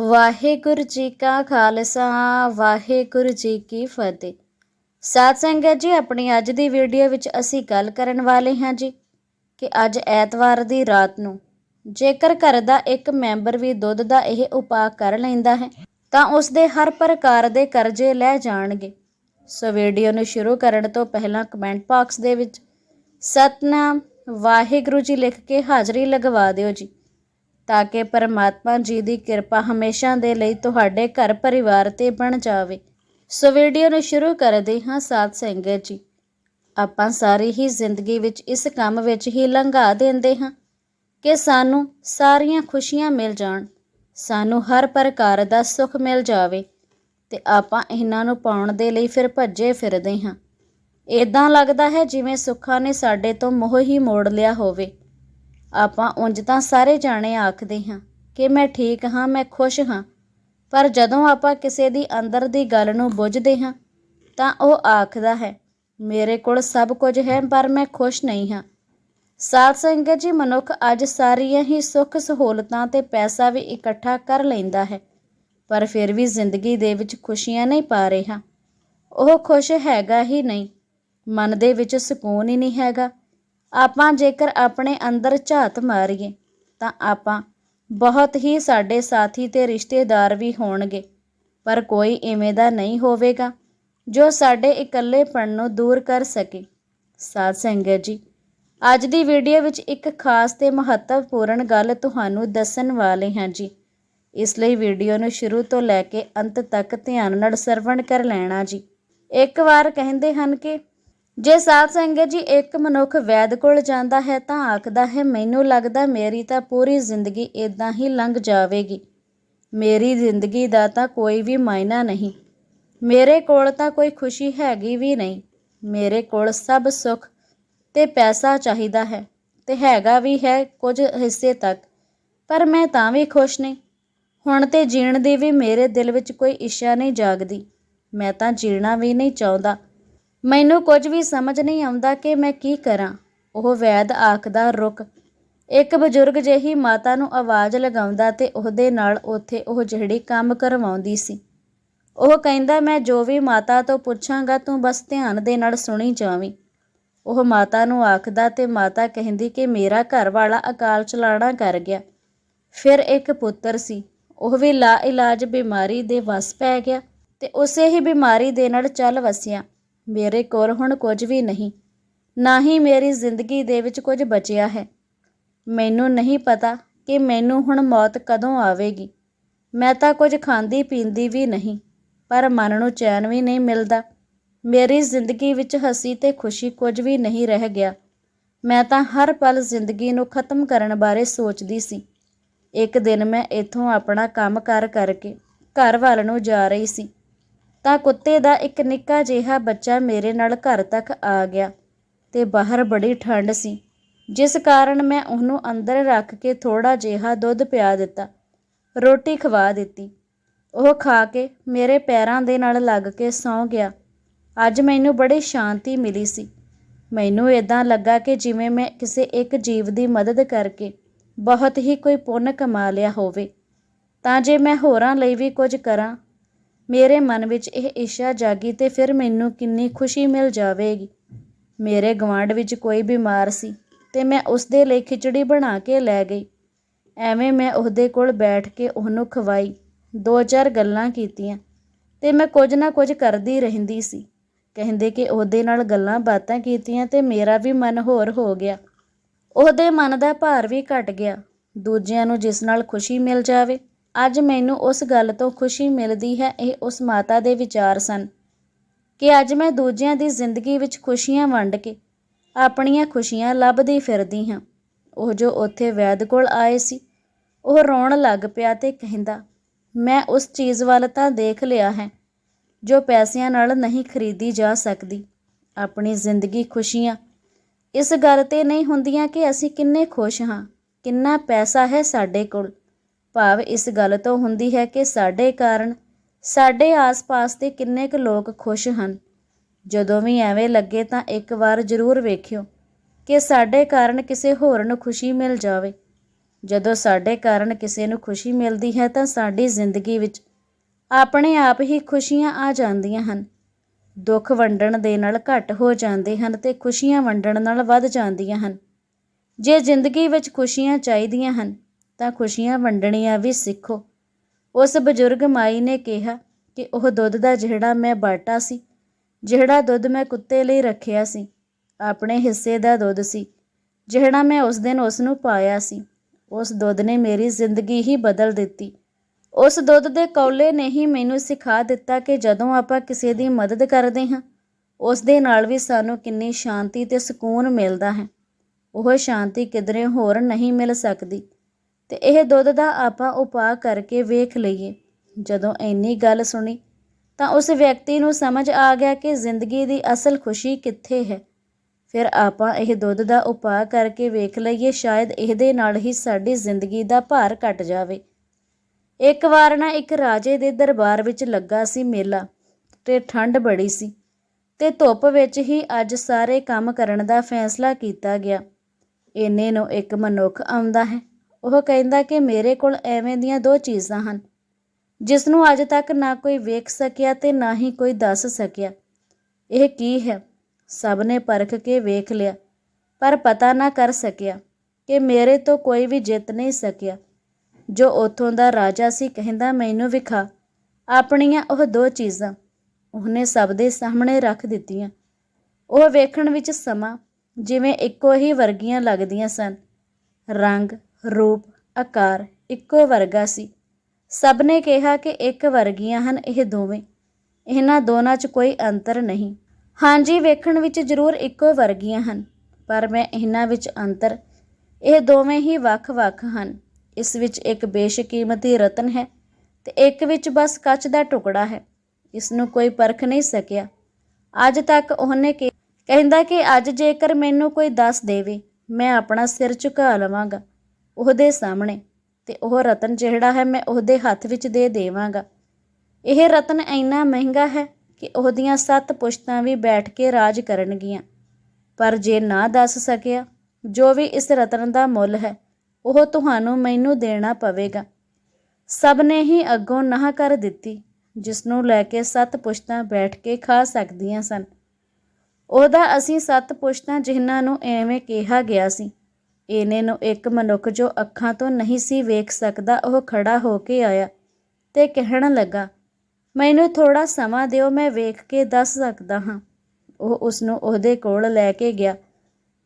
ਵਾਹਿਗੁਰੂ ਜੀ ਕਾ ਖਾਲਸਾ, ਵਾਹਿਗੁਰੂ ਜੀ ਕੀ ਫਤਿਹ। ਸਾਧ ਸੰਗਤ ਜੀ, ਆਪਣੀ ਅੱਜ ਦੀ ਵੀਡੀਓ ਵਿੱਚ ਅਸੀਂ ਗੱਲ ਕਰਨ ਵਾਲੇ ਹਾਂ ਜੀ ਕਿ ਅੱਜ ਐਤਵਾਰ ਦੀ ਰਾਤ ਨੂੰ ਜੇਕਰ ਘਰ ਦਾ ਇੱਕ ਮੈਂਬਰ ਵੀ ਦੁੱਧ ਦਾ ਇਹ ਉਪਾਅ ਕਰ ਲੈਂਦਾ ਹੈ, ਤਾਂ ਉਸ ਦੇ ਹਰ ਪ੍ਰਕਾਰ ਦੇ ਕਰਜ਼ੇ ਲੈ ਜਾਣਗੇ। ਸੋ ਵੀਡੀਓ ਨੂੰ ਸ਼ੁਰੂ ਕਰਨ ਤੋਂ ਪਹਿਲਾਂ ਕਮੈਂਟ ਬਾਕਸ ਦੇ ਵਿੱਚ ਸਤਨਾਮ ਵਾਹਿਗੁਰੂ ਜੀ ਲਿਖ ਕੇ ਹਾਜ਼ਰੀ ਲਗਵਾ ਦਿਓ ਜੀ। ਤਾਂ ਕਿ ਪਰਮਾਤਮਾ ਜੀ ਦੀ ਕਿਰਪਾ ਹਮੇਸ਼ਾ ਦੇ ਲਈ ਤੁਹਾਡੇ ਘਰ ਪਰਿਵਾਰ ਤੇ ਬਣ ਜਾਵੇ। ਸੋ ਵੀਡੀਓ ਨੂੰ ਸ਼ੁਰੂ ਕਰਦੇ ਹਾਂ ਸਾਧ ਸੰਗਤ ਜੀ। ਆਪਾਂ ਸਾਰੀ ਹੀ ਜ਼ਿੰਦਗੀ ਵਿੱਚ ਇਸ ਕੰਮ ਵਿੱਚ ਹੀ ਲੰਘਾ ਦਿੰਦੇ ਹਾਂ ਕਿ ਸਾਨੂੰ ਸਾਰੀਆਂ ਖੁਸ਼ੀਆਂ ਮਿਲ ਜਾਣ, ਸਾਨੂੰ ਹਰ ਪ੍ਰਕਾਰ ਦਾ ਸੁੱਖ ਮਿਲ ਜਾਵੇ ਤੇ ਆਪਾਂ ਇਹਨਾਂ ਨੂੰ ਪਾਉਣ ਦੇ ਲਈ ਫਿਰ ਭੱਜੇ ਫਿਰਦੇ ਹਾਂ। ਇਦਾਂ ਲੱਗਦਾ ਹੈ ਜਿਵੇਂ ਸੁੱਖਾਂ ਨੇ ਸਾਡੇ ਤੋਂ ਮੋਹ ਹੀ ਮੋੜ ਲਿਆ ਹੋਵੇ। ਆਪਾਂ ਉਂਝ ਤਾਂ ਸਾਰੇ ਜਾਣੇ ਆਖਦੇ ਹਾਂ ਕਿ ਮੈਂ ਠੀਕ ਹਾਂ, ਮੈਂ ਖੁਸ਼ ਹਾਂ। ਪਰ ਜਦੋਂ ਆਪਾਂ ਕਿਸੇ ਦੀ ਅੰਦਰ ਦੀ ਗੱਲ ਨੂੰ ਬੁੱਝਦੇ ਹਾਂ, ਤਾਂ ਉਹ ਆਖਦਾ ਹੈ, ਮੇਰੇ ਕੋਲ ਸਭ ਕੁਝ ਹੈ, ਪਰ ਮੈਂ ਖੁਸ਼ ਨਹੀਂ ਹਾਂ। ਸਾਧ ਸੰਗਤ ਜੀ, ਮਨੁੱਖ ਅੱਜ ਸਾਰੀਆਂ ਹੀ ਸੁੱਖ ਸਹੂਲਤਾਂ ਤੇ ਪੈਸਾ ਵੀ ਇਕੱਠਾ ਕਰ ਲੈਂਦਾ ਹੈ, ਪਰ ਫਿਰ ਵੀ ਜ਼ਿੰਦਗੀ ਦੇ ਵਿੱਚ ਖੁਸ਼ੀਆਂ ਨਹੀਂ ਪਾ ਰਿਹਾ। ਉਹ ਖੁਸ਼ ਹੈਗਾ ਹੀ ਨਹੀਂ, ਮਨ ਦੇ ਵਿੱਚ ਸਕੂਨ ਹੀ ਨਹੀਂ ਹੈਗਾ। ਆਪਾਂ ਜੇਕਰ ਆਪਣੇ ਅੰਦਰ ਝਾਤ ਮਾਰੀਏ, ਤਾਂ ਆਪਾਂ ਬਹੁਤ ਹੀ ਸਾਡੇ ਸਾਥੀ ਤੇ ਰਿਸ਼ਤੇਦਾਰ ਵੀ ਹੋਣਗੇ। ਪਰ ਕੋਈ ਇਵੇਂ ਦਾ ਨਹੀਂ ਹੋਵੇਗਾ ਜੋ ਸਾਡੇ ਇਕੱਲੇਪਣ ਨੂੰ ਦੂਰ ਕਰ ਸਕੇ। ਸਾਧ ਸੰਗਤ ਜੀ, ਅੱਜ ਦੀ ਵੀਡੀਓ ਵਿੱਚ ਇੱਕ ਖਾਸ ਤੇ ਮਹੱਤਵਪੂਰਨ ਗੱਲ ਤੁਹਾਨੂੰ ਦੱਸਣ ਵਾਲੇ ਹਾਂ ਜੀ। ਇਸ ਲਈ ਵੀਡੀਓ ਨੂੰ ਸ਼ੁਰੂ ਤੋਂ ਲੈ ਕੇ ਅੰਤ ਤੱਕ ਧਿਆਨ ਨਾਲ ਸਰਵਣ ਕਰ ਲੈਣਾ ਜੀ। ਇੱਕ ਵਾਰ ਕਹਿੰਦੇ ਹਨ ਕਿ ਜੇ ਸਾਧ ਸੰਗਤ ਜੀ ਇੱਕ ਮਨੁੱਖ ਵੈਦ ਕੋਲ ਜਾਂਦਾ ਹੈ ਤਾਂ ਆਖਦਾ ਹੈ, ਮੈਨੂੰ ਲੱਗਦਾ ਮੇਰੀ ਤਾਂ ਪੂਰੀ ਜ਼ਿੰਦਗੀ ਇਦਾਂ ਹੀ ਲੰਘ ਜਾਵੇਗੀ। ਮੇਰੀ ਜ਼ਿੰਦਗੀ ਦਾ ਤਾਂ ਕੋਈ ਵੀ ਮਾਇਨਾ ਨਹੀਂ। ਮੇਰੇ ਕੋਲ ਤਾਂ ਕੋਈ ਖੁਸ਼ੀ ਹੈਗੀ ਵੀ ਨਹੀਂ। ਮੇਰੇ ਕੋਲ ਸਭ ਸੁੱਖ ਤੇ ਪੈਸਾ ਚਾਹੀਦਾ ਹੈ ਤੇ ਹੈਗਾ ਵੀ ਹੈ ਕੁਝ ਹਿੱਸੇ ਤੱਕ। ਪਰ ਮੈਂ ਤਾਂ ਵੀ ਖੁਸ਼ ਨਹੀਂ। ਹੁਣ ਤੇ ਜੀਣ ਦੀ ਵੀ ਮੇਰੇ ਦਿਲ ਵਿੱਚ ਕੋਈ ਇੱਛਾ ਨਹੀਂ ਜਾਗਦੀ। ਮੈਂ ਤਾਂ ਜੀਣਾ ਵੀ ਨਹੀਂ ਚਾਹੁੰਦਾ। ਮੈਨੂੰ ਕੁਝ ਵੀ ਸਮਝ ਨਹੀਂ ਆਉਂਦਾ ਕਿ ਮੈਂ ਕੀ ਕਰਾਂ। ਉਹ ਵੈਦ ਆਖਦਾ, ਰੁਕ। ਇੱਕ ਬਜ਼ੁਰਗ ਜਿਹੀ ਮਾਤਾ ਨੂੰ ਆਵਾਜ਼ ਲਗਾਉਂਦਾ ਤੇ ਉਹਦੇ ਨਾਲ ਉੱਥੇ ਉਹ ਜਿਹੜੀ ਕੰਮ ਕਰਵਾਉਂਦੀ ਸੀ। ਉਹ ਕਹਿੰਦਾ, ਮੈਂ ਜੋ ਵੀ ਮਾਤਾ ਤੋਂ ਪੁੱਛਾਂਗਾ, ਤੂੰ ਬਸ ਧਿਆਨ ਦੇ ਨਾਲ ਸੁਣੀ ਜਾਵੀਂ। ਉਹ ਮਾਤਾ ਨੂੰ ਆਖਦਾ ਤੇ ਮਾਤਾ ਕਹਿੰਦੀ ਕਿ ਮੇਰਾ ਘਰ ਵਾਲਾ ਅਕਾਲ ਚਲਾਣਾ ਕਰ ਗਿਆ। ਫਿਰ ਇੱਕ ਪੁੱਤਰ ਸੀ। ਉਹ ਵੀ ਲਾ ਇਲਾਜ ਬਿਮਾਰੀ ਦੇ ਵਸ ਪੈ ਗਿਆ ਤੇ ਉਸੇ ਹੀ ਬਿਮਾਰੀ ਦੇ ਨਾਲ ਚੱਲ ਵਸਿਆ। ਮੇਰੇ ਕੋਲ ਹੁਣ ਕੁਝ ਵੀ ਨਹੀਂ। ਨਾ ਹੀ ਮੇਰੀ ਜ਼ਿੰਦਗੀ ਦੇ ਵਿੱਚ ਕੁਝ ਬਚਿਆ ਹੈ। ਮੈਨੂੰ ਨਹੀਂ ਪਤਾ ਕਿ ਮੈਨੂੰ ਹੁਣ ਮੌਤ ਕਦੋਂ ਆਵੇਗੀ। ਮੈਂ ਤਾਂ ਕੁਝ ਖਾਂਦੀ ਪੀਂਦੀ ਵੀ ਨਹੀਂ, ਪਰ ਮਨ ਨੂੰ ਚੈਨ ਵੀ ਨਹੀਂ ਮਿਲਦਾ। ਮੇਰੀ ਜ਼ਿੰਦਗੀ ਵਿੱਚ ਹਸੀ ਤੇ ਖੁਸ਼ੀ ਕੁਝ ਵੀ ਨਹੀਂ ਰਹਿ ਗਿਆ। ਮੈਂ ਤਾਂ ਹਰ ਪਲ ਜ਼ਿੰਦਗੀ ਨੂੰ ਖਤਮ ਕਰਨ ਬਾਰੇ ਸੋਚਦੀ ਸੀ। ਇੱਕ ਦਿਨ ਮੈਂ ਇੱਥੋਂ ਆਪਣਾ ਕੰਮ ਕਰ ਕਰਕੇ ਘਰ ਵੱਲ ਨੂੰ ਜਾ ਰਹੀ ਸੀ। ਤਾਂ ਕੁੱਤੇ ਦਾ ਇੱਕ ਨਿੱਕਾ ਜਿਹਾ ਬੱਚਾ ਮੇਰੇ ਨਾਲ ਘਰ ਤੱਕ ਆ ਗਿਆ ਤੇ ਬਾਹਰ ਬੜੀ ਠੰਡ ਸੀ, ਜਿਸ ਕਾਰਨ ਮੈਂ ਉਹਨੂੰ ਅੰਦਰ ਰੱਖ ਕੇ ਥੋੜਾ ਜਿਹਾ ਦੁੱਧ ਪਿਆ ਦਿੱਤਾ, ਰੋਟੀ ਖਵਾ ਦਿੱਤੀ। ਉਹ ਖਾ ਕੇ ਮੇਰੇ ਪੈਰਾਂ ਦੇ ਨਾਲ ਲੱਗ ਕੇ ਸੌਂ ਗਿਆ। ਅੱਜ ਮੈਨੂੰ ਬੜੀ ਸ਼ਾਂਤੀ ਮਿਲੀ ਸੀ। ਮੈਨੂੰ ਇਦਾਂ ਲੱਗਾ ਕਿ ਜਿਵੇਂ ਮੈਂ ਕਿਸੇ ਇੱਕ ਜੀਵ ਦੀ ਮਦਦ ਕਰਕੇ ਬਹੁਤ ਹੀ ਕੋਈ ਪੁੰਨ ਕਮਾ ਲਿਆ ਹੋਵੇ। ਤਾਂ ਜੇ ਮੈਂ ਹੋਰਾਂ ਲਈ ਵੀ ਕੁਝ ਕਰਾਂ ਮੇਰੇ ਮਨ ਵਿੱਚ ਇਹ ਇੱਛਾ ਜਾਗੀ ਤੇ ਫਿਰ ਮੈਨੂੰ ਕਿੰਨੀ ਖੁਸ਼ੀ ਮਿਲ ਜਾਵੇਗੀ। ਮੇਰੇ ਗਵਾਂਢ ਵਿੱਚ ਕੋਈ ਬਿਮਾਰ ਸੀ ਤੇ ਮੈਂ ਉਸ ਦੇ ਲਈ ਖਿਚੜੀ ਬਣਾ ਕੇ ਲੈ ਗਈ। ਐਵੇਂ ਮੈਂ ਉਹਦੇ ਕੋਲ ਬੈਠ ਕੇ ਉਹਨੂੰ ਖਵਾਈ, ਦੋ ਚਾਰ ਗੱਲਾਂ ਕੀਤੀਆਂ ਤੇ ਮੈਂ ਕੁਝ ਨਾ ਕੁਝ ਕਰਦੀ ਰਹਿੰਦੀ ਸੀ। ਕਹਿੰਦੇ ਕਿ ਉਹਦੇ ਨਾਲ ਗੱਲਾਂ ਬਾਤਾਂ ਕੀਤੀਆਂ ਤੇ ਮੇਰਾ ਵੀ ਮਨ ਹੋਰ ਹੋ ਗਿਆ। ਉਹਦੇ ਮਨ ਦਾ ਭਾਰ ਵੀ ਘਟ ਗਿਆ। ਦੂਜਿਆਂ ਨੂੰ ਜਿਸ ਨਾਲ ਖੁਸ਼ੀ ਮਿਲ ਜਾਵੇ ਅੱਜ ਮੈਨੂੰ ਉਸ ਗੱਲ ਤੋਂ ਖੁਸ਼ੀ ਮਿਲਦੀ ਹੈ, ਇਹ ਉਸ ਮਾਤਾ ਦੇ ਵਿਚਾਰ ਸਨ ਕਿ ਅੱਜ ਮੈਂ ਦੂਜਿਆਂ ਦੀ ਜ਼ਿੰਦਗੀ ਵਿੱਚ ਖੁਸ਼ੀਆਂ ਵੰਡ ਕੇ ਆਪਣੀਆਂ ਖੁਸ਼ੀਆਂ ਲੱਭਦੀ ਫਿਰਦੀ ਹਾਂ। ਉਹ ਜੋ ਉੱਥੇ ਵੈਦ ਕੋਲ ਆਏ ਸੀ, ਉਹ ਰੋਣ ਲੱਗ ਪਿਆ ਤੇ ਕਹਿੰਦਾ, ਮੈਂ ਉਸ ਚੀਜ਼ ਵੱਲ ਤਾਂ ਦੇਖ ਲਿਆ ਹੈ, ਜੋ ਪੈਸਿਆਂ ਨਾਲ ਨਹੀਂ ਖਰੀਦੀ ਜਾ ਸਕਦੀ। ਆਪਣੀ ਜ਼ਿੰਦਗੀ ਖੁਸ਼ੀਆਂ, ਇਸ ਗੱਲ ਤੇ ਨਹੀਂ ਹੁੰਦੀਆਂ ਕਿ ਅਸੀਂ ਕਿੰਨੇ ਖੁਸ਼ ਹਾਂ, ਕਿੰਨਾ ਪੈਸਾ ਹੈ ਸਾਡੇ ਕੋਲ। ਭਾਵ ਇਸ ਗੱਲ ਤੋਂ ਹੁੰਦੀ ਹੈ ਕਿ ਸਾਡੇ ਕਾਰਨ, ਸਾਡੇ ਆਸ-ਪਾਸ ਦੇ ਕਿੰਨੇ ਕੁ ਲੋਕ ਖੁਸ਼ ਹਨ। ਜਦੋਂ ਵੀ ਐਵੇਂ ਲੱਗੇ ਤਾਂ ਇੱਕ ਵਾਰ ਜ਼ਰੂਰ ਵੇਖਿਓ ਕਿ ਸਾਡੇ ਕਾਰਨ ਕਿਸੇ ਹੋਰ ਨੂੰ ਖੁਸ਼ੀ ਮਿਲ ਜਾਵੇ। ਜਦੋਂ ਸਾਡੇ ਕਾਰਨ ਕਿਸੇ ਨੂੰ ਖੁਸ਼ੀ ਮਿਲਦੀ ਹੈ ਤਾਂ ਸਾਡੀ ਜ਼ਿੰਦਗੀ ਵਿੱਚ ਆਪਣੇ ਆਪ ਹੀ ਖੁਸ਼ੀਆਂ ਆ ਜਾਂਦੀਆਂ ਹਨ। ਦੁੱਖ ਵੰਡਣ ਦੇ ਨਾਲ ਘੱਟ ਹੋ ਜਾਂਦੇ ਹਨ ਤੇ ਖੁਸ਼ੀਆਂ ਵੰਡਣ ਨਾਲ ਵੱਧ ਜਾਂਦੀਆਂ ਹਨ। ਜੇ ਜ਼ਿੰਦਗੀ ਵਿੱਚ ਖੁਸ਼ੀਆਂ ਚਾਹੀਦੀਆਂ ਹਨ ਤਾਂ ਖੁਸ਼ੀਆਂ ਵੰਡਣੀਆਂ ਵੀ ਸਿੱਖੋ। ਉਸ ਬਜ਼ੁਰਗ ਮਾਈ ਨੇ ਕਿਹਾ ਕਿ ਉਹ ਦੁੱਧ ਦਾ ਜਿਹੜਾ ਮੈਂ ਬਾਟਾ ਸੀ, ਜਿਹੜਾ ਦੁੱਧ ਮੈਂ ਕੁੱਤੇ ਲਈ ਰੱਖਿਆ ਸੀ, ਆਪਣੇ ਹਿੱਸੇ ਦਾ ਦੁੱਧ ਸੀ, ਜਿਹੜਾ ਮੈਂ ਉਸ ਦਿਨ ਉਸ ਨੂੰ ਪਾਇਆ ਸੀ, ਉਸ ਦੁੱਧ ਨੇ ਮੇਰੀ ਜ਼ਿੰਦਗੀ ਹੀ ਬਦਲ ਦਿੱਤੀ। ਉਸ ਦੁੱਧ ਦੇ ਕੌਲੇ ਨੇ ਹੀ ਮੈਨੂੰ ਸਿਖਾ ਦਿੱਤਾ ਕਿ ਜਦੋਂ ਆਪਾਂ ਕਿਸੇ ਦੀ ਮਦਦ ਕਰਦੇ ਹਾਂ, ਉਸ ਦੇ ਨਾਲ ਵੀ ਸਾਨੂੰ ਕਿੰਨੀ ਸ਼ਾਂਤੀ ਤੇ ਸਕੂਨ ਮਿਲਦਾ ਹੈ। ਉਹ ਸ਼ਾਂਤੀ ਕਿਧਰੇ ਹੋਰ ਨਹੀਂ ਮਿਲ ਸਕਦੀ। ਤੇ ਇਹ ਦੁੱਧ ਦਾ ਆਪਾਂ ਉਪਾਅ ਕਰਕੇ ਵੇਖ ਲਈਏ। ਜਦੋਂ ਇੰਨੀ ਗੱਲ ਸੁਣੀ, ਤਾਂ ਉਸ ਵਿਅਕਤੀ ਨੂੰ ਸਮਝ ਆ ਗਿਆ ਕਿ ਜ਼ਿੰਦਗੀ ਦੀ ਅਸਲ ਖੁਸ਼ੀ ਕਿੱਥੇ ਹੈ। ਫਿਰ ਆਪਾਂ ਇਹ ਦੁੱਧ ਦਾ ਉਪਾਅ ਕਰਕੇ ਵੇਖ ਲਈਏ, ਸ਼ਾਇਦ ਇਹਦੇ ਨਾਲ ਹੀ ਸਾਡੀ ਜ਼ਿੰਦਗੀ ਦਾ ਭਾਰ ਘਟ ਜਾਵੇ। ਇੱਕ ਵਾਰ ਨਾ ਇੱਕ ਰਾਜੇ ਦੇ ਦਰਬਾਰ ਵਿੱਚ ਲੱਗਾ ਸੀ ਮੇਲਾ, ਤੇ ਠੰਡ ਬੜੀ ਸੀ, ਤੇ ਧੁੱਪ ਵਿੱਚ ਹੀ ਅੱਜ ਸਾਰੇ ਕੰਮ ਕਰਨ ਦਾ ਫੈਸਲਾ ਕੀਤਾ ਗਿਆ। ਇੰਨੇ ਨੂੰ ਇੱਕ ਮਨੁੱਖ ਆਉਂਦਾ ਹੈ। ਉਹ ਕਹਿੰਦਾ ਕਿ ਮੇਰੇ ਕੋਲ ਐਵੇਂ ਦੀਆਂ ਦੋ ਚੀਜ਼ਾਂ ਹਨ। ਜਿਸ ਨੂੰ ਅੱਜ ਤੱਕ ਨਾ ਕੋਈ ਵੇਖ ਸਕਿਆ ਤੇ ਨਾ ਹੀ ਕੋਈ ਦੱਸ ਸਕਿਆ। ਇਹ ਕੀ ਹੈ? ਸਭ ਨੇ ਪਰਖ ਕੇ ਵੇਖ ਲਿਆ, ਪਰ ਪਤਾ ਨਾ ਕਰ ਸਕਿਆ ਕਿ ਮੇਰੇ ਤੋਂ ਕੋਈ ਵੀ ਜਿੱਤ ਨਹੀਂ ਸਕਿਆ। ਜੋ ਉਥੋਂ ਦਾ ਰਾਜਾ ਸੀ ਕਹਿੰਦਾ, ਮੈਨੂੰ ਵਿਖਾ, ਆਪਣੀਆਂ ਉਹ ਦੋ ਚੀਜ਼ਾਂ। ਉਹਨੇ ਸਭ ਦੇ ਸਾਹਮਣੇ ਰੱਖ ਦਿੱਤੀਆਂ। ਉਹ ਵੇਖਣ ਵਿੱਚ ਸਮਾਂ ਜਿਵੇਂ ਇੱਕੋ ਹੀ ਵਰਗੀਆਂ ਲੱਗਦੀਆਂ ਸਨ। ਰੰਗ ਰੂਪ, ਆਕਾਰ ਇੱਕੋ ਵਰਗਾ ਸੀ। ਸਭ ਨੇ ਕਿਹਾ ਕਿ ਇੱਕ ਵਰਗੀਆਂ ਹਨ ਇਹ ਦੋਵੇਂ। ਇਹਨਾਂ ਦੋਨਾਂ 'ਚ ਕੋਈ ਅੰਤਰ ਨਹੀਂ। ਹਾਂਜੀ, ਵੇਖਣ ਵਿੱਚ ਜ਼ਰੂਰ ਇੱਕੋ ਵਰਗੀਆਂ ਹਨ, ਪਰ ਮੈਂ ਇਹਨਾਂ ਵਿੱਚ ਅੰਤਰ। ਇਹ ਦੋਵੇਂ ਹੀ ਵੱਖ-ਵੱਖ ਹਨ। ਇਸ ਵਿੱਚ ਇੱਕ ਬੇਸ਼ਕੀਮਤੀ ਰਤਨ ਹੈ ਤੇ ਇੱਕ ਵਿੱਚ ਬਸ ਕੱਚ ਦਾ ਟੁਕੜਾ ਹੈ। ਇਸ ਨੂੰ ਕੋਈ ਪਰਖ ਨਹੀਂ ਸਕਿਆ। ਅੱਜ ਤੱਕ ਉਹਨੇ ਕਹਿੰਦਾ ਕਿ ਅੱਜ ਜੇਕਰ ਮੈਨੂੰ ਕੋਈ ਦੱਸ ਦੇਵੇ, ਮੈਂ ਆਪਣਾ ਸਿਰ ਝੁਕਾ ਲਵਾਂਗਾ। ਉਹਦੇ ਸਾਹਮਣੇ ਤੇ ਉਹ ਰਤਨ ਜਿਹੜਾ ਹੈ ਮੈਂ ਉਹਦੇ ਹੱਥ ਵਿੱਚ ਦੇ ਦੇਵਾਂਗਾ। ਇਹ ਰਤਨ ਇੰਨਾ ਮਹਿੰਗਾ ਹੈ ਕਿ ਉਹਦੀਆਂ ਸੱਤ ਪੁਸ਼ਤਾਂ ਵੀ ਬੈਠ ਕੇ ਰਾਜ ਕਰਨਗੀਆਂ। ਪਰ ਜੇ ਨਾ ਦੱਸ ਸਕਿਆ, ਜੋ ਵੀ ਇਸ ਰਤਨ ਦਾ ਮੁੱਲ ਹੈ, ਉਹ ਤੁਹਾਨੂੰ ਮੈਨੂੰ ਦੇਣਾ ਪਵੇਗਾ। ਸਭ ਨੇ ਹੀ ਅੱਗੋਂ ਨਾ ਕਰ ਦਿੱਤੀ ਜਿਸ ਨੂੰ ਲੈ ਕੇ ਸੱਤ ਪੁਸ਼ਤਾਂ ਬੈਠ ਕੇ ਖਾ ਸਕਦੀਆਂ ਸਨ। ਉਹਦਾ ਅਸੀਂ ਸੱਤ ਪੁਸ਼ਤਾਂ ਜਿਨ੍ਹਾਂ ਨੂੰ ਐਵੇਂ ਕਿਹਾ ਗਿਆ ਸੀ ਇਹਨੇ ਨੂੰ ਇੱਕ ਮਨੁੱਖ ਜੋ ਅੱਖਾਂ ਤੋਂ ਨਹੀਂ ਸੀ ਵੇਖ ਸਕਦਾ, ਉਹ ਖੜਾ ਹੋ ਕੇ ਆਇਆ ਤੇ ਕਹਿਣ ਲੱਗਾ, ਮੈਨੂੰ ਥੋੜਾ ਸਮਾਂ ਦਿਓ, ਮੈਂ ਵੇਖ ਕੇ ਦੱਸ ਸਕਦਾ ਹਾਂ। ਉਹ ਉਸ ਨੂੰ ਉਹਦੇ ਕੋਲ ਲੈ ਕੇ ਗਿਆ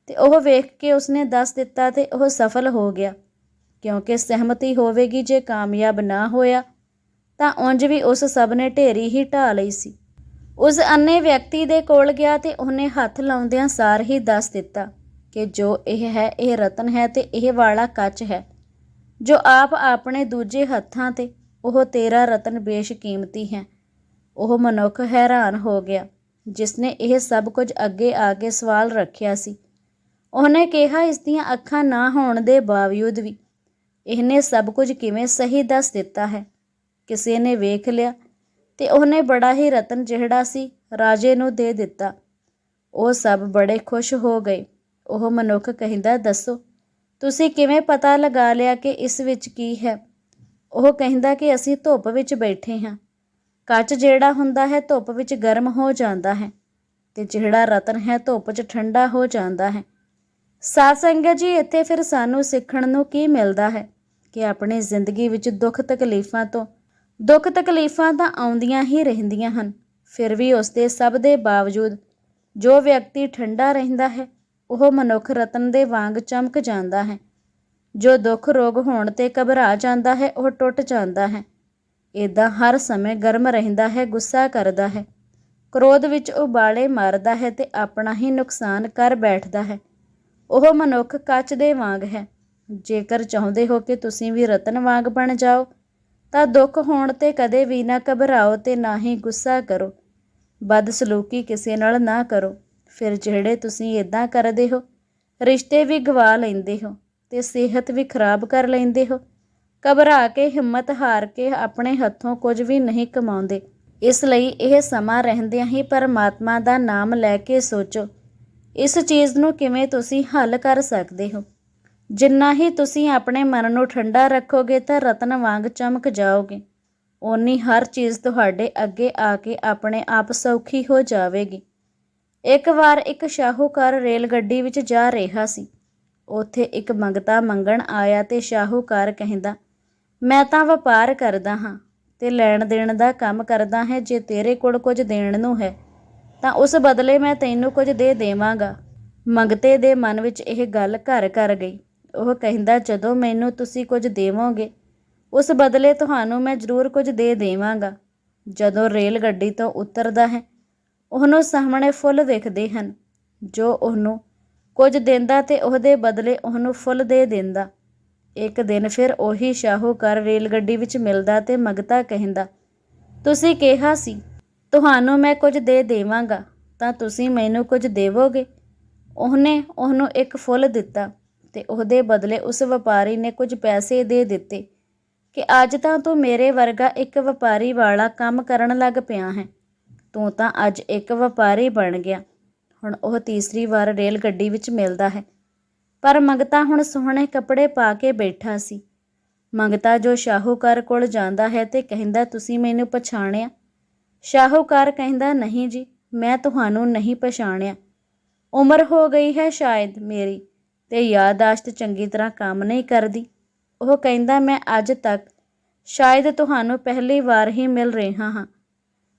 ਤੇ ਉਹ ਵੇਖ ਕੇ ਉਸਨੇ ਦੱਸ ਦਿੱਤਾ ਤੇ ਉਹ ਸਫਲ ਹੋ ਗਿਆ। ਕਿਉਂਕਿ ਸਹਿਮਤੀ ਹੋਵੇਗੀ ਜੇ ਕਾਮਯਾਬ ਨਾ ਹੋਇਆ, ਤਾਂ ਉਂਝ ਵੀ ਉਸ ਸਭ ਨੇ ਢੇਰੀ ਹੀ ਢਾ ਲਈ ਸੀ। ਉਸ ਅੰਨੇ ਵਿਅਕਤੀ ਦੇ ਕੋਲ ਗਿਆ ਤੇ ਉਹਨੇ ਹੱਥ ਲਾਉਂਦਿਆਂ ਸਾਰ ਹੀ ਦੱਸ ਦਿੱਤਾ ਕਿ ਜੋ ਇਹ ਹੈ, ਇਹ ਰਤਨ ਹੈ ਤੇ ਇਹ ਵਾਲਾ ਕੱਚ ਹੈ। ਜੋ ਆਪ ਆਪਣੇ ਦੂਜੇ ਹੱਥਾਂ ਤੇ, ਉਹ ਤੇਰਾ ਰਤਨ ਬੇਸ਼ਕੀਮਤੀ ਹੈ। ਉਹ ਮਨੁੱਖ ਹੈਰਾਨ ਹੋ ਗਿਆ, ਜਿਸਨੇ ਇਹ ਸਭ ਕੁਝ ਅੱਗੇ ਆ ਕੇ ਸਵਾਲ ਰੱਖਿਆ ਸੀ। ਉਹਨੇ ਕਿਹਾ, ਇਸ ਦੀਆਂ ਅੱਖਾਂ ਨਾ ਹੋਣ ਦੇ ਬਾਵਜੂਦ ਵੀ, ਇਹਨੇ ਸਭ ਕੁਝ ਕਿਵੇਂ ਸਹੀ ਦੱਸ ਦਿੱਤਾ ਹੈ? ਕਿਸੇ ਨੇ ਵੇਖ ਲਿਆ ਤੇ ਉਹਨੇ ਬੜਾ ਹੀ ਰਤਨ ਜਿਹੜਾ ਸੀ, ਰਾਜੇ ਨੂੰ ਦੇ ਦਿੱਤਾ। ਉਹ ਸਭ ਬੜੇ ਖੁਸ਼ ਹੋ ਗਏ। ਉਹ ਮਨੁੱਖ ਕਹਿੰਦਾ, ਦੱਸੋ, ਤੁਸੀਂ ਕਿਵੇਂ ਪਤਾ ਲਗਾ ਲਿਆ ਕਿ ਇਸ ਵਿੱਚ ਕੀ ਹੈ? ਉਹ ਕਹਿੰਦਾ ਕਿ ਅਸੀਂ ਧੁੱਪ ਵਿੱਚ ਬੈਠੇ ਹਾਂ। ਕੱਚ ਜਿਹੜਾ ਹੁੰਦਾ ਹੈ, ਧੁੱਪ ਵਿੱਚ ਗਰਮ ਹੋ ਜਾਂਦਾ ਹੈ ਤੇ ਜਿਹੜਾ ਰਤਨ ਹੈ, ਧੁੱਪ 'ਚ ਠੰਡਾ ਹੋ ਜਾਂਦਾ ਹੈ। ਸਾਧ ਸੰਗਤ ਜੀ, ਇੱਥੇ ਫਿਰ ਸਾਨੂੰ ਸਿੱਖਣ ਨੂੰ ਕੀ ਮਿਲਦਾ ਹੈ? ਕਿ ਆਪਣੀ ਜ਼ਿੰਦਗੀ ਵਿੱਚ ਦੁੱਖ ਤਕਲੀਫਾਂ ਤੋਂ, ਦੁੱਖ ਤਕਲੀਫਾਂ ਤਾਂ ਆਉਂਦੀਆਂ ਹੀ ਰਹਿੰਦੀਆਂ ਹਨ, ਫਿਰ ਵੀ ਉਸ ਦੇ ਸਭ ਦੇ ਬਾਵਜੂਦ ਜੋ ਵਿਅਕਤੀ ਠੰਡਾ ਰਹਿੰਦਾ ਹੈ ਉਹ ਮਨੁੱਖ ਰਤਨ ਦੇ ਵਾਂਗ ਚਮਕ ਜਾਂਦਾ ਹੈ। ਜੋ ਦੁੱਖ ਰੋਗ ਹੋਣ ਤੇ ਘਬਰਾ ਜਾਂਦਾ ਹੈ, ਉਹ ਟੁੱਟ ਜਾਂਦਾ ਹੈ। ਇਦਾਂ ਹਰ ਸਮੇਂ ਗਰਮ ਰਹਿੰਦਾ ਹੈ, ਗੁੱਸਾ ਕਰਦਾ ਹੈ। ਕ੍ਰੋਧ ਵਿੱਚ ਉਬਾਲੇ ਮਾਰਦਾ ਹੈ ਤੇ ਆਪਣਾ ਹੀ ਨੁਕਸਾਨ ਕਰ ਬੈਠਦਾ ਹੈ। ਉਹ ਮਨੁੱਖ ਕੱਚ ਦੇ ਵਾਂਗ ਹੈ। ਜੇਕਰ ਚਾਹੁੰਦੇ ਹੋ ਕਿ ਤੁਸੀਂ ਵੀ ਰਤਨ ਵਾਂਗ ਬਣ ਜਾਓ, ਤਾਂ ਦੁੱਖ ਹੋਣ ਤੇ ਕਦੇ ਵੀ ਨਾ ਘਬਰਾਓ ਤੇ ਨਾ ਹੀ ਗੁੱਸਾ ਕਰੋ। ਬਦਸਲੂਕੀ ਕਿਸੇ ਨਾਲ ਨਾ ਕਰੋ। ਫਿਰ ਜਿਹੜੇ ਤੁਸੀਂ ਇਦਾਂ ਕਰਦੇ ਹੋ, ਰਿਸ਼ਤੇ ਵੀ ਗਵਾ ਲੈਂਦੇ ਹੋ ਤੇ ਸਿਹਤ ਵੀ ਖਰਾਬ ਕਰ ਲੈਂਦੇ ਹੋ, ਘਬਰਾ ਕੇ, ਹਿੰਮਤ ਹਾਰ ਕੇ ਆਪਣੇ ਹੱਥੋਂ ਕੁਝ ਵੀ ਨਹੀਂ ਕਮਾਉਂਦੇ, ਇਸ ਲਈ ਇਹ ਸਮਾਂ ਰਹਿੰਦਿਆਂ ਹੀ ਪਰਮਾਤਮਾ ਦਾ ਨਾਮ ਲੈ ਕੇ ਸੋਚੋ, ਇਸ ਚੀਜ਼ ਨੂੰ ਕਿਵੇਂ ਤੁਸੀਂ ਹੱਲ ਕਰ ਸਕਦੇ ਹੋ? ਜਿੰਨਾ ਹੀ ਤੁਸੀਂ ਆਪਣੇ ਮਨ ਨੂੰ ਠੰਡਾ ਰੱਖੋਗੇ ਤਾਂ ਰਤਨ ਵਾਂਗ ਚਮਕ ਜਾਓਗੇ, ਓਨੀ ਹਰ ਚੀਜ਼ ਤੁਹਾਡੇ ਅੱਗੇ ਆ ਕੇ ਆਪਣੇ ਆਪ ਸੌਖੀ ਹੋ ਜਾਵੇਗੀ। ਇੱਕ ਵਾਰ ਇੱਕ ਸ਼ਾਹੂਕਾਰ ਰੇਲ ਗੱਡੀ ਵਿੱਚ ਜਾ ਰਿਹਾ ਸੀ। ਉੱਥੇ ਇੱਕ ਮੰਗਤਾ ਮੰਗਣ ਆਇਆ ਤੇ ਸ਼ਾਹੂਕਾਰ ਕਹਿੰਦਾ, ਮੈਂ ਤਾਂ ਵਪਾਰ ਕਰਦਾ ਹਾਂ ਤੇ ਲੈਣ ਦੇਣ ਦਾ ਕੰਮ ਕਰਦਾ ਹੈ, ਜੇ ਤੇਰੇ ਕੋਲ ਕੁਝ ਦੇਣ ਨੂੰ ਹੈ, ਤਾਂ ਉਸ ਬਦਲੇ ਮੈਂ ਤੈਨੂੰ ਕੁਝ ਦੇ ਦੇਵਾਂਗਾ। ਮੰਗਤੇ ਦੇ ਮਨ ਵਿੱਚ ਇਹ ਗੱਲ ਘਰ ਕਰ ਗਈ। ਉਹ ਕਹਿੰਦਾ, ਜਦੋਂ ਮੈਨੂੰ ਤੁਸੀਂ ਕੁਝ ਦੇਵੋਗੇ, ਉਸ ਬਦਲੇ ਤੁਹਾਨੂੰ ਮੈਂ ਜ਼ਰੂਰ ਕੁਝ ਦੇ ਦੇਵਾਂਗਾ। ਜਦੋਂ ਰੇਲ ਗੱਡੀ ਤੋਂ ਉਤਰਦਾ ਹੈ ਉਹਨੂੰ ਸਾਹਮਣੇ ਫੁੱਲ ਵੇਖਦੇ ਹਨ। ਜੋ ਉਹਨੂੰ ਕੁਝ ਦਿੰਦਾ ਤੇ ਉਹਦੇ ਬਦਲੇ ਉਹਨੂੰ ਫੁੱਲ ਦੇ ਦਿੰਦਾ। ਇੱਕ ਦਿਨ ਫਿਰ ਉਹੀ ਸ਼ਾਹੂਕਾਰ ਰੇਲ ਗੱਡੀ ਵਿੱਚ ਮਿਲਦਾ ਤੇ ਮਗਤਾ ਕਹਿੰਦਾ, ਤੁਸੀਂ ਕਿਹਾ ਸੀ, ਤੁਹਾਨੂੰ ਮੈਂ ਕੁਝ ਦੇ ਦੇਵਾਂਗਾ, ਤਾਂ ਤੁਸੀਂ ਮੈਨੂੰ ਕੁਝ ਦੇਵੋਗੇ? ਉਹਨੇ ਉਹਨੂੰ ਇੱਕ ਫੁੱਲ ਦਿੱਤਾ ਤੇ ਉਹਦੇ ਬਦਲੇ ਉਸ ਵਪਾਰੀ ਨੇ ਕੁਝ ਪੈਸੇ ਦੇ ਦਿੱਤੇ ਕਿ ਅੱਜ ਤਾਂ ਤੂੰ ਮੇਰੇ ਵਰਗਾ ਇੱਕ ਵਪਾਰੀ ਵਾਲਾ ਕੰਮ ਕਰਨ ਲੱਗ ਪਿਆ ਹੈ। ਤੂੰ ਤਾਂ ਅੱਜ ਇੱਕ ਵਪਾਰੀ ਬਣ ਗਿਆ। ਹੁਣ ਉਹ ਤੀਸਰੀ ਵਾਰ ਰੇਲ ਗੱਡੀ ਵਿੱਚ ਮਿਲਦਾ ਹੈ। ਪਰ ਮੰਗਤਾ ਹੁਣ ਸੋਹਣੇ ਕੱਪੜੇ ਪਾ ਕੇ ਬੈਠਾ ਸੀ। ਮੰਗਤਾ ਜੋ ਸ਼ਾਹੂਕਾਰ ਕੋਲ ਜਾਂਦਾ ਹੈ ਤੇ ਕਹਿੰਦਾ, ਤੁਸੀਂ ਮੈਨੂੰ ਪਛਾਣਿਆ? ਸ਼ਾਹੂਕਾਰ ਕਹਿੰਦਾ, ਨਹੀਂ ਜੀ, ਮੈਂ ਤੁਹਾਨੂੰ ਨਹੀਂ ਪਛਾਣਿਆ। ਉਮਰ ਹੋ ਗਈ ਹੈ ਸ਼ਾਇਦ ਮੇਰੀ ਤੇ ਯਾਦਾਸ਼ਤ ਚੰਗੀ ਤਰ੍ਹਾਂ ਕੰਮ ਨਹੀਂ ਕਰਦੀ। ਉਹ ਕਹਿੰਦਾ, ਮੈਂ ਅੱਜ ਤੱਕ ਸ਼ਾਇਦ ਤੁਹਾਨੂੰ ਪਹਿਲੀ ਵਾਰ ਹੀ ਮਿਲ ਰਿਹਾ ਹਾਂ।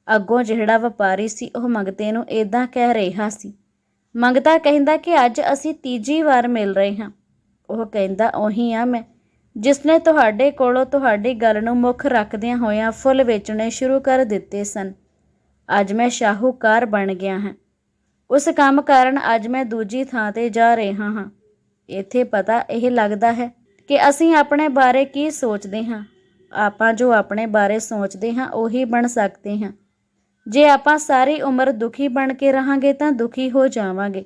ਅੱਗੋਂ ਜਿਹੜਾ ਵਪਾਰੀ ਸੀ, ਉਹ ਮੰਗਤੇ ਨੂੰ ਇਦਾਂ ਕਹਿ ਰਿਹਾ ਸੀ, ਮੰਗਤਾ ਕਹਿੰਦਾ ਕਿ ਅੱਜ ਅਸੀਂ ਤੀਜੀ ਵਾਰ ਮਿਲ ਰਹੇ ਹਾਂ। ਉਹ ਕਹਿੰਦਾ, ਉਹੀ ਆ ਮੈਂ ਜਿਸਨੇ ਤੁਹਾਡੇ ਕੋਲੋਂ ਤੁਹਾਡੀ ਗੱਲ ਨੂੰ ਮੁੱਖ ਰੱਖਦਿਆਂ ਹੋਇਆਂ ਫੁੱਲ ਵੇਚਣੇ ਸ਼ੁਰੂ ਕਰ ਦਿੱਤੇ ਸਨ। ਅੱਜ ਮੈਂ ਸ਼ਾਹੂਕਾਰ ਬਣ ਗਿਆ ਹਾਂ। ਉਸ ਕੰਮ ਕਾਰਨ ਅੱਜ ਮੈਂ ਦੂਜੀ ਥਾਂ ਤੇ ਜਾ ਰਿਹਾ ਹਾਂ। ਇੱਥੇ ਪਤਾ ਇਹ ਲੱਗਦਾ ਹੈ ਕਿ ਅਸੀਂ ਆਪਣੇ ਬਾਰੇ ਕੀ ਸੋਚਦੇ ਹਾਂ। ਆਪਾਂ ਜੋ ਆਪਣੇ ਬਾਰੇ ਸੋਚਦੇ ਹਾਂ, ਉਹੀ ਬਣ ਸਕਦੇ ਹਾਂ। ਜੇ ਆਪਾਂ ਸਾਰੀ ਉਮਰ ਦੁਖੀ ਬਣ ਕੇ ਰਹਾਂਗੇ ਤਾਂ ਦੁਖੀ ਹੋ ਜਾਵਾਂਗੇ।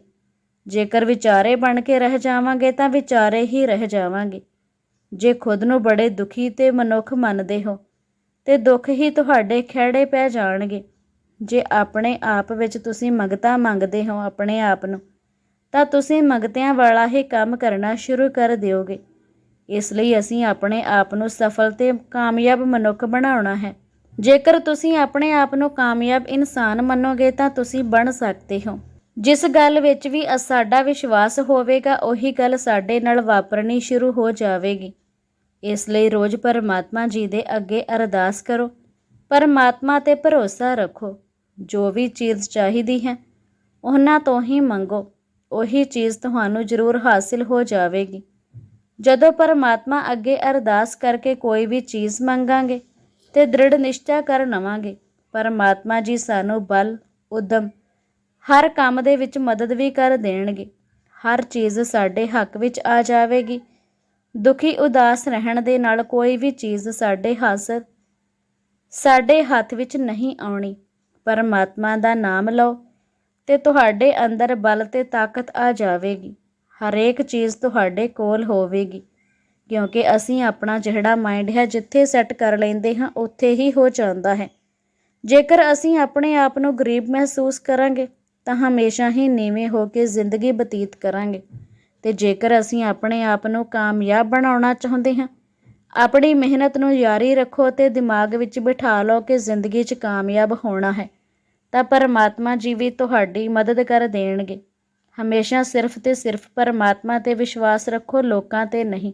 ਜੇਕਰ ਵਿਚਾਰੇ ਬਣ ਕੇ ਰਹਿ ਜਾਵਾਂਗੇ ਤਾਂ ਵਿਚਾਰੇ ਹੀ ਰਹਿ ਜਾਵਾਂਗੇ। ਜੇ ਖੁਦ ਨੂੰ ਬੜੇ ਦੁਖੀ ਤੇ ਮਨੁੱਖ ਮੰਨਦੇ ਹੋ, ਤੇ ਦੁੱਖ ਹੀ ਤੁਹਾਡੇ ਖਿਹੜੇ ਪੈ ਜਾਣਗੇ। ਜੇ ਆਪਣੇ ਆਪ ਵਿੱਚ ਤੁਸੀਂ ਮੰਗਤਾ ਮੰਗਦੇ ਹੋ ਆਪਣੇ ਆਪ ਨੂੰ, ਤਾਂ ਤੁਸੀਂ ਮੰਗਤਿਆਂ ਵਾਲਾ ਹੀ ਕੰਮ ਕਰਨਾ ਸ਼ੁਰੂ ਕਰ ਦਿਓਗੇ। ਇਸ ਲਈ ਅਸੀਂ ਆਪਣੇ ਆਪ ਨੂੰ ਸਫਲ ਤੇ ਕਾਮਯਾਬ ਮਨੁੱਖ ਬਣਾਉਣਾ ਹੈ। ਜੇਕਰ ਤੁਸੀਂ ਆਪਣੇ ਆਪ ਨੂੰ ਕਾਮਯਾਬ ਇਨਸਾਨ ਮੰਨੋਗੇ ਤਾਂ ਤੁਸੀਂ ਬਣ ਸਕਦੇ ਹੋ। ਜਿਸ ਗੱਲ ਵਿੱਚ ਵੀ ਸਾਡਾ ਵਿਸ਼ਵਾਸ ਹੋਵੇਗਾ, ਉਹੀ ਗੱਲ ਸਾਡੇ ਨਾਲ ਵਾਪਰਨੀ ਸ਼ੁਰੂ ਹੋ ਜਾਵੇਗੀ। ਇਸ ਲਈ ਰੋਜ਼ ਪਰਮਾਤਮਾ ਜੀ ਦੇ ਅੱਗੇ ਅਰਦਾਸ ਕਰੋ। ਪਰਮਾਤਮਾ ਤੇ ਭਰੋਸਾ ਰੱਖੋ। ਜੋ ਵੀ ਚੀਜ਼ ਚਾਹੀਦੀ ਹੈ, ਉਹਨਾਂ ਤੋਂ ਹੀ ਮੰਗੋ। ਉਹੀ ਚੀਜ਼ ਤੁਹਾਨੂੰ ਜ਼ਰੂਰ ਹਾਸਿਲ ਹੋ ਜਾਵੇਗੀ। ਜਦੋਂ ਪਰਮਾਤਮਾ ਅੱਗੇ ਅਰਦਾਸ ਕਰਕੇ ਕੋਈ ਵੀ ਚੀਜ਼ ਮੰਗਾਂਗੇ ਤੇ ਦ੍ਰਿੜ ਨਿਸ਼ਚਾ ਕਰ ਲਵਾਂਗੇ ਪਰਮਾਤਮਾ ਜੀ ਸਾਨੂੰ ਬਲ, ਉਦਮ, ਹਰ ਕੰਮ ਦੇ ਵਿੱਚ ਮਦਦ ਵੀ ਕਰ ਦੇਣਗੇ। ਹਰ ਚੀਜ਼ ਸਾਡੇ ਹੱਕ ਵਿੱਚ ਆ ਜਾਵੇਗੀ। ਦੁਖੀ ਉਦਾਸ ਰਹਿਣ ਦੇ ਨਾਲ ਕੋਈ ਵੀ ਚੀਜ਼ ਸਾਡੇ ਹਾਸਲ ਸਾਡੇ ਹੱਥ ਵਿੱਚ ਨਹੀਂ ਆਉਣੀ। ਪਰਮਾਤਮਾ ਦਾ ਨਾਮ ਲਓ ਤੇ ਤੁਹਾਡੇ ਅੰਦਰ ਬਲ ਤੇ ਤਾਕਤ ਆ ਜਾਵੇਗੀ। ਹਰੇਕ ਚੀਜ਼ ਤੁਹਾਡੇ ਕੋਲ ਹੋਵੇਗੀ। ਕਿਉਂਕਿ ਅਸੀਂ ਆਪਣਾ ਜਿਹੜਾ ਮਾਈਂਡ ਹੈ ਜਿੱਥੇ ਸੈੱਟ ਕਰ ਲੈਂਦੇ ਹਾਂ, ਉੱਥੇ ਹੀ ਹੋ ਜਾਂਦਾ ਹੈ। ਜੇਕਰ ਅਸੀਂ ਆਪਣੇ ਆਪ ਨੂੰ ਗਰੀਬ ਮਹਿਸੂਸ ਕਰਾਂਗੇ, ਤਾਂ ਹਮੇਸ਼ਾ ਹੀ ਨੀਵੇਂ ਹੋ ਕੇ ਜ਼ਿੰਦਗੀ ਬਤੀਤ ਕਰਾਂਗੇ। ਤੇ ਜੇਕਰ ਅਸੀਂ ਆਪਣੇ ਆਪ ਨੂੰ ਕਾਮਯਾਬ ਬਣਾਉਣਾ ਚਾਹੁੰਦੇ ਹਾਂ, ਆਪਣੀ ਮਿਹਨਤ ਨੂੰ ਜਾਰੀ ਰੱਖੋ ਤੇ ਦਿਮਾਗ ਵਿੱਚ ਬਿਠਾ ਲਓ ਕਿ ਜ਼ਿੰਦਗੀ 'ਚ ਕਾਮਯਾਬ ਹੋਣਾ ਹੈ, ਤਾਂ ਪਰਮਾਤਮਾ ਜੀ ਵੀ ਤੁਹਾਡੀ ਮਦਦ ਕਰ ਦੇਣਗੇ। ਹਮੇਸ਼ਾ ਸਿਰਫ ਤੇ ਸਿਰਫ ਪਰਮਾਤਮਾ ਤੇ ਵਿਸ਼ਵਾਸ ਰੱਖੋ, ਲੋਕਾਂ ਤੇ ਨਹੀਂ।